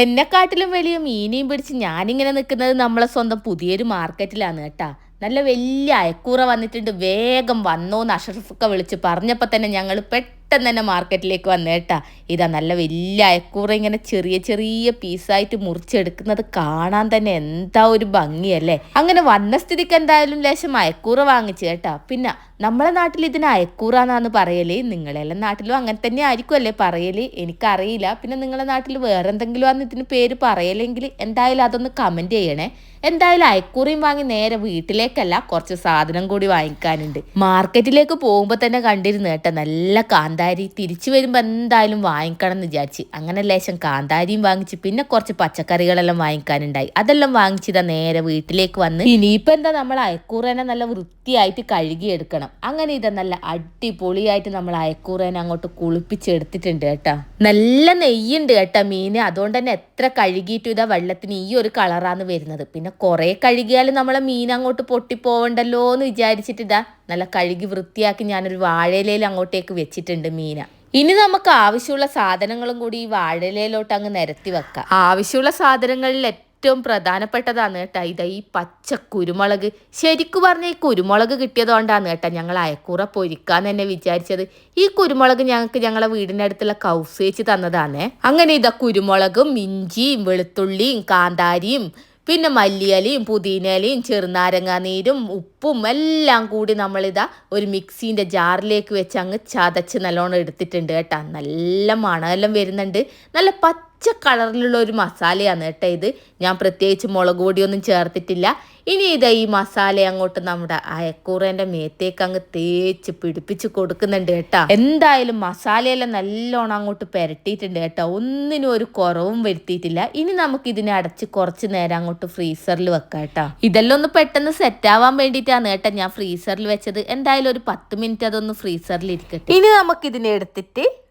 എന്നെക്കാട്ടിലും വലിയ മീനെയും പിടിച്ച് ഞാനിങ്ങനെ നിൽക്കുന്നത് നമ്മളെ സ്വന്തം പുതിയൊരു മാർക്കറ്റിലാണ് കേട്ടാ. നല്ല വലിയ അയക്കൂറ വന്നിട്ടുണ്ട്. വേഗം വന്നോന്ന് അഷറഫൊക്കെ വിളിച്ച് പറഞ്ഞപ്പോൾ തന്നെ ഞങ്ങൾ പെട്ടെന്ന് തന്നെ മാർക്കറ്റിലേക്ക് വന്നേട്ടാ ഇതാ നല്ല വലിയ അയക്കൂറ ഇങ്ങനെ ചെറിയ ചെറിയ പീസായിട്ട് മുറിച്ചെടുക്കുന്നത് കാണാൻ തന്നെ എന്താ ഒരു ഭംഗിയല്ലേ. അങ്ങനെ വന്ന സ്ഥിതിക്ക് എന്തായാലും ലേശം അയക്കൂറ വാങ്ങിച്ചു കേട്ടാ. പിന്നെ നമ്മളെ നാട്ടിൽ ഇതിന് അയക്കൂറാന്നാന്ന് പറയലേ. നിങ്ങളെല്ലാം നാട്ടിലും അങ്ങനെ തന്നെ ആയിരിക്കും അല്ലേ പറയൽ? എനിക്കറിയില്ല. പിന്നെ നിങ്ങളെ നാട്ടിൽ വേറെ എന്തെങ്കിലും ആണ് ഇതിന് പേര് പറയലെങ്കിൽ എന്തായാലും അതൊന്ന് കമന്റ് ചെയ്യണേ. എന്തായാലും അയക്കൂറയും വാങ്ങി നേരെ വീട്ടിലേക്കല്ല കുറച്ച് സാധനം കൂടി വാങ്ങിക്കാനുണ്ട്. മാർക്കറ്റിലേക്ക് പോകുമ്പോൾ തന്നെ കണ്ടിരുന്നു കേട്ടോ നല്ല കാന്താരി തിരിച്ചു വരുമ്പോൾ എന്തായാലും വാങ്ങിക്കണം എന്ന് വിചാരിച്ച്. അങ്ങനെ ലേശം കാന്താരിയും വാങ്ങിച്ച് പിന്നെ കുറച്ച് പച്ചക്കറികളെല്ലാം വാങ്ങിക്കാനുണ്ടായി. അതെല്ലാം വാങ്ങിച്ചതാ നേരെ വീട്ടിലേക്ക് വന്ന് ഇനിയിപ്പോൾ എന്താ നമ്മൾ അയക്കൂറേനെ നല്ല വൃത്തിയായിട്ട് കഴുകിയെടുക്കണം. അങ്ങനെ ഇതാ നല്ല അടിപൊളിയായിട്ട് നമ്മൾ അയക്കൂറേനെ അങ്ങോട്ട് കുളിപ്പിച്ചെടുത്തിട്ടുണ്ട് കേട്ടോ. നല്ല നെയ്യുണ്ട് കേട്ടോ മീന്. അതുകൊണ്ട് തന്നെ എത്ര കഴുകിയിട്ടും ഇതാ വെള്ളത്തിന് ഈ ഒരു കളറാണ് വരുന്നത്. പിന്നെ കുറെ കഴുകിയാൽ നമ്മളെ മീൻ അങ്ങോട്ട് പൊട്ടിപ്പോവണ്ടല്ലോ എന്ന് വിചാരിച്ചിട്ട് ഇതാ നല്ല കഴുകി വൃത്തിയാക്കി ഞാനൊരു വാഴയിലയിൽ അങ്ങോട്ടേക്ക് വെച്ചിട്ടുണ്ട്. മീന. ഇനി നമുക്ക് ആവശ്യമുള്ള സാധനങ്ങളും കൂടി ഈ വാഴലയിലോട്ട് അങ്ങ് നിരത്തി വെക്കാം. ആവശ്യമുള്ള സാധനങ്ങളിൽ ഏറ്റവും പ്രധാനപ്പെട്ടതാണ് കേട്ടോ ഇതാ ഈ പച്ച കുരുമുളക്. ശരിക്കും പറഞ്ഞ ഈ കുരുമുളക് കിട്ടിയതുകൊണ്ടാണ് കേട്ടോ ഞങ്ങൾ അയക്കൂറ പൊരിക്കാൻ തന്നെ വിചാരിച്ചത്. ഈ കുരുമുളക് ഞങ്ങൾക്ക് ഞങ്ങളെ വീടിന്റെ അടുത്തുള്ള കൗസേച്ച് തന്നതാണേ. അങ്ങനെ ഇതാ കുരുമുളകും ഇഞ്ചിയും വെളുത്തുള്ളിയും കാന്താരിയും പിന്നെ മല്ലിയലയും പുതിനയിലയും ചെറുനാരങ്ങ നീരും ഉപ്പും എല്ലാം കൂടി നമ്മളിതാ ഒരു മിക്സീന്റെ ജാറിലേക്ക് വെച്ച് അങ്ങ് ചതച്ച് നല്ലോണം എടുത്തിട്ടുണ്ട് കേട്ടോ. നല്ല മണമെല്ലാം വരുന്നുണ്ട്. നല്ല പച്ച പച്ച കളറിലുള്ള ഒരു മസാലയാണ് കേട്ടോ ഇത്. ഞാൻ പ്രത്യേകിച്ച് മുളക് പൊടിയൊന്നും ചേർത്തിട്ടില്ല. ഇനി ഇതാ ഈ മസാല അങ്ങോട്ട് നമ്മുടെ അയക്കൂറേന്റെ മേത്തേക്ക് അങ്ങ് തേച്ച് പിടിപ്പിച്ച് കൊടുക്കുന്നുണ്ട് കേട്ടോ. എന്തായാലും മസാലയെല്ലാം നല്ലോണം അങ്ങോട്ട് പെരട്ടിയിട്ടുണ്ട് കേട്ടോ. ഒന്നിനും ഒരു കുറവും വരുത്തിയിട്ടില്ല. ഇനി നമുക്ക് ഇതിനെ അടച്ച് കുറച്ച് നേരം അങ്ങോട്ട് ഫ്രീസറിൽ വെക്കാം കേട്ടോ. ഇതെല്ലാം ഒന്ന് പെട്ടെന്ന് സെറ്റ് ആവാൻ വേണ്ടിയിട്ടാണ് കേട്ടോ ഞാൻ ഫ്രീസറിൽ വെച്ചത്. എന്തായാലും ഒരു പത്ത് മിനിറ്റ് അതൊന്ന് ഫ്രീസറിൽ ഇരിക്കട്ടെ. ഇനി നമുക്ക്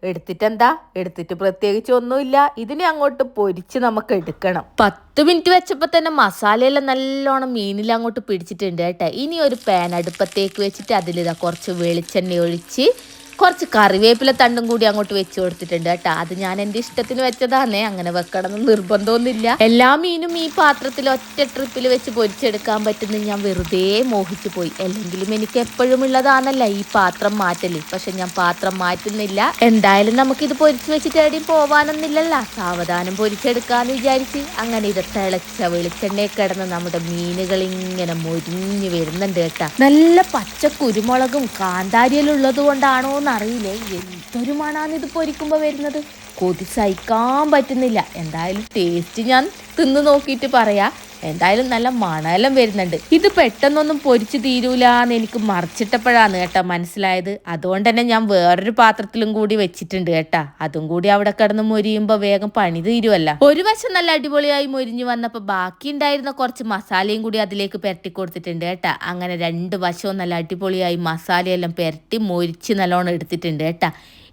എടുത്തിട്ട് എന്താ എടുത്തിട്ട് പ്രത്യേകിച്ച് ഒന്നുമില്ല. ഇതിനെ അങ്ങോട്ട് പൊരിച്ച് നമുക്ക് എടുക്കണം. പത്ത് മിനിറ്റ് വെച്ചപ്പോൾ തന്നെ മസാലയെല്ലാം നല്ലോണം മീനിൽ അങ്ങോട്ട് പിടിച്ചിട്ടുണ്ട് കേട്ടോ. ഇനി ഒരു പാൻ അടുപ്പത്തേക്ക് വെച്ചിട്ട് അതിലിതാ കുറച്ച് വെളിച്ചെണ്ണ ഒഴിച്ച് കുറച്ച് കറിവേപ്പില തണ്ടും കൂടി അങ്ങോട്ട് വെച്ച് കൊടുത്തിട്ടുണ്ട് കേട്ടോ. അത് ഞാൻ എന്റെ ഇഷ്ടത്തിന് വെച്ചതാണേ അങ്ങനെ വെക്കണം എന്ന് നിർബന്ധമൊന്നുമില്ല. എല്ലാ മീനും ഈ പാത്രത്തിൽ ഒറ്റ ട്രിപ്പിൽ വെച്ച് പൊരിച്ചെടുക്കാൻ പറ്റുന്ന ഞാൻ വെറുതെ മോഹിച്ചു പോയി. അല്ലെങ്കിലും എനിക്ക് എപ്പോഴും ഉള്ളതാണല്ല ഈ പാത്രം മാറ്റൽ. പക്ഷെ ഞാൻ പാത്രം മാറ്റുന്നില്ല. എന്തായാലും നമുക്കിത് പൊരിച്ചു വെച്ചിട്ട് എവിടെയും പോവാനൊന്നുമില്ലല്ല. സാവധാനം പൊരിച്ചെടുക്കാന്ന് വിചാരിച്ച് അങ്ങനെ ഇത് തിളച്ച വെളിച്ചെണ്ണയെ കിടന്ന് നമ്മുടെ മീനുകൾ ഇങ്ങനെ മൊരിഞ്ഞു വരുന്നുണ്ട് കേട്ടാ. നല്ല പച്ച കുരുമുളകും കാന്താരിയെല്ലാം ഉള്ളത് കൊണ്ടാണോ അറിയില്ലേ എന്തൊരു മണാന്ന് ഇത് പൊരിക്കുമ്പോൾ വരുന്നത്? കൊതി സഹിക്കാൻ പറ്റുന്നില്ല. എന്തായാലും ടേസ്റ്റ് ഞാൻ തിന്ന് നോക്കിയിട്ട് പറയാ. എന്തായാലും നല്ല മണലം വരുന്നുണ്ട്. ഇത് പെട്ടെന്നൊന്നും പൊരിച്ചു തീരൂലെന്ന് എനിക്ക് മറിച്ചിട്ടപ്പോഴാണ് കേട്ടോ മനസ്സിലായത്. അതുകൊണ്ട് തന്നെ ഞാൻ വേറൊരു പാത്രത്തിലും കൂടി വെച്ചിട്ടുണ്ട് കേട്ടാ. അതും കൂടി അവിടെ കിടന്ന് മൊരിയുമ്പോൾ വേഗം പണി തീരുമല്ല ഒരു വശം നല്ല അടിപൊളിയായി മൊരിഞ്ഞു വന്നപ്പോൾ ബാക്കി ഉണ്ടായിരുന്ന കുറച്ച് മസാലയും കൂടി അതിലേക്ക് പെരട്ടി കൊടുത്തിട്ടുണ്ട് കേട്ടാ. അങ്ങനെ രണ്ട് വശവും നല്ല അടിപൊളിയായി മസാലയെല്ലാം പെരട്ടി മൊരിച്ച് നല്ലോണം എടുത്തിട്ടുണ്ട് കേട്ടാ.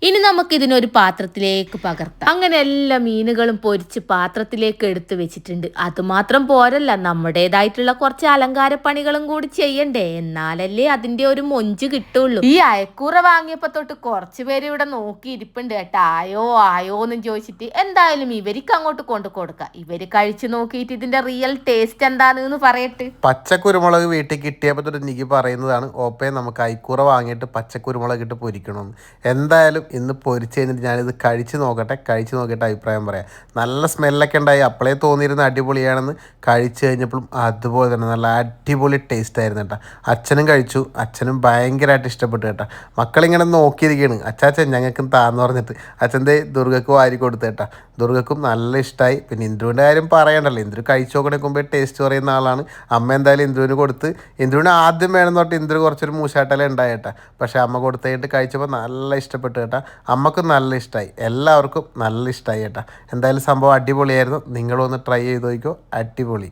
ഇനി നമുക്ക് ഇതിനൊരു പാത്രത്തിലേക്ക് പകർത്താം. അങ്ങനെ എല്ലാ മീനുകളും പൊരിച്ച് പാത്രത്തിലേക്ക് എടുത്തു വെച്ചിട്ടുണ്ട്. അതുമാത്രം പോരല്ല നമ്മുടേതായിട്ടുള്ള കുറച്ച് അലങ്കാര പണികളും കൂടി ചെയ്യണ്ടേ. എന്നാലല്ലേ അതിന്റെ ഒരു മൊഞ്ച് കിട്ടുള്ളൂ. ഈ അയക്കൂറ വാങ്ങിയപ്പോ തൊട്ട് കുറച്ച് പേര് ഇവിടെ നോക്കി ഇരിപ്പുണ്ട് കേട്ടോ. ആയോ ആയോ എന്ന് ചോദിച്ചിട്ട് എന്തായാലും ഇവർക്ക് അങ്ങോട്ട് കൊണ്ടു കൊടുക്കാം. ഇവർ കഴിച്ചു നോക്കിയിട്ട് ഇതിന്റെ റിയൽ ടേസ്റ്റ് എന്താണെന്ന് പറയട്ടെ. പച്ചക്കുരുമുളക് വീട്ടിൽ കിട്ടിയപ്പോ തൊട്ട് എനിക്ക് പറയുന്നതാണ് ഓപ്പേ നമുക്ക് അയക്കൂറ വാങ്ങിയിട്ട് പച്ചക്കുരുമുളക് ഇട്ട് പൊരിക്കണം. എന്തായാലും ഇന്ന് പൊരിച്ചു കഴിഞ്ഞിട്ട് ഞാനിത് കഴിച്ചു നോക്കട്ടെ കഴിച്ചു നോക്കിയിട്ട് അഭിപ്രായം പറയാം. നല്ല സ്മെല്ലൊക്കെ ഉണ്ടായി. അപ്പോഴേ തോന്നിയിരുന്ന അടിപൊളിയാണെന്ന് കഴിച്ച് കഴിഞ്ഞപ്പോഴും അതുപോലെ തന്നെ നല്ല അടിപൊളി ടേസ്റ്റ് ആയിരുന്നു കേട്ടോ. അച്ഛനും കഴിച്ചു. അച്ഛനും ഭയങ്കരമായിട്ട് ഇഷ്ടപ്പെട്ടു കേട്ടോ. മക്കളിങ്ങനെ നോക്കിയിരിക്കുകയാണ് അച്ചാച്ചൻ ഞങ്ങൾക്കും താന്ന് പറഞ്ഞിട്ട്. അച്ഛന്റെ ദുർഗക്ക് വാരി കൊടുത്തു കേട്ടോ. ദുർഗക്കും നല്ല ഇഷ്ടമായി പിന്നെ ഇന്ദ്രുവിന്റെ കാര്യം പറയണ്ടല്ലോ. ഇന്ദ്രു കഴിച്ചു നോക്കണേ മുമ്പേ ടേസ്റ്റ് പറയുന്ന ആളാണ്. അമ്മ എന്തായാലും ഇന്ദ്രുവിന് കൊടുത്ത് ഇന്ദ്രുവിന് ആദ്യം വേണം തൊട്ട് ഇന്ദ്രു കുറച്ചൊരു മൂശാട്ടല കേട്ടോ. പക്ഷേ അമ്മ കൊടുത്തു കഴിഞ്ഞിട്ട് കഴിച്ചപ്പോൾ നല്ല ഇഷ്ടപ്പെട്ടു കേട്ടോ. അമ്മക്കും നല്ല ഇഷ്ടമായി എല്ലാവർക്കും നല്ല ഇഷ്ടമായി കേട്ടോ. എന്തായാലും സംഭവം അടിപൊളിയായിരുന്നു. നിങ്ങളൊന്ന് ട്രൈ ചെയ്ത് നോക്കിക്കോ. അടിപൊളി.